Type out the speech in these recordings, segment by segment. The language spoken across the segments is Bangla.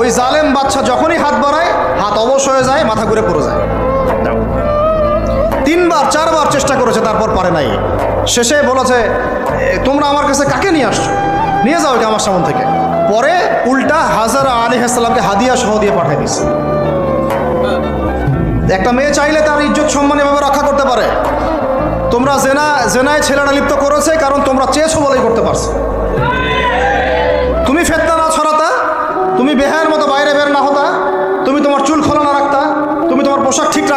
ওই জালেম বাচ্চা যখনই হাত বাড়ায় হাত অবশ হয়ে যায় মাথা ঘুরে পড়ে যায়। তিনবার চারবার চেষ্টা করেছে তারপর পারে নাই। শেষে বলেছে "এ, তোমরা আমার কাছে কাকে নিয়ে আসছো? নিয়ে যাও এটা আমার সামন থেকে। পরে উল্টা হাজারা আলী হাসলামকে হাদিয়া সহ দিয়ে পাঠিয়ে দিচ্ছে একটা মেয়ে চাইলে তার ইজ্জত সম্মান এভাবে রক্ষা করতে পারে। তোমরা জেনা জেনায় ছেলেরা লিপ্ত করেছে কারণ তোমরা চেয়েছো বলেই করতে পারছ। তুমি ফেতনা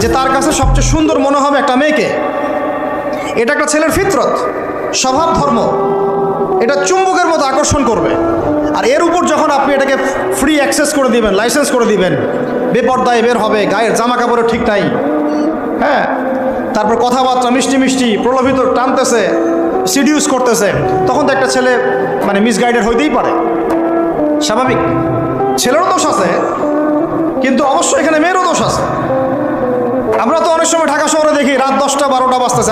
যে তার কাছে সবচেয়ে সুন্দর মনে হবে একটা মেয়েকে। এটা একটা ছেলের ফিতরত, স্বভাব ধর্ম। এটা চুম্বকের মতো আকর্ষণ করবে। আর এর উপর যখন আপনি এটাকে ফ্রি অ্যাক্সেস করে দিবেন লাইসেন্স করে দিবেন, বেপর্দায় বের হবে, গায়ের জামা কাপড়ও ঠিক নাই। হ্যাঁ তারপর কথাবার্তা মিষ্টি মিষ্টি, প্রলোভিত টানতেছে সিডিউস করতেছে, তখন তো একটা ছেলে মানে মিসগাইডেড হইতেই পারে। স্বাভাবিক। ছেলেরও দোষ আছে, কিন্তু অবশ্যই এখানে মেয়েরও দোষ আছে। আমরা তো অনেক সময় ঢাকা শহরে দেখি রাত দশটা বারোটা বাজতেছে।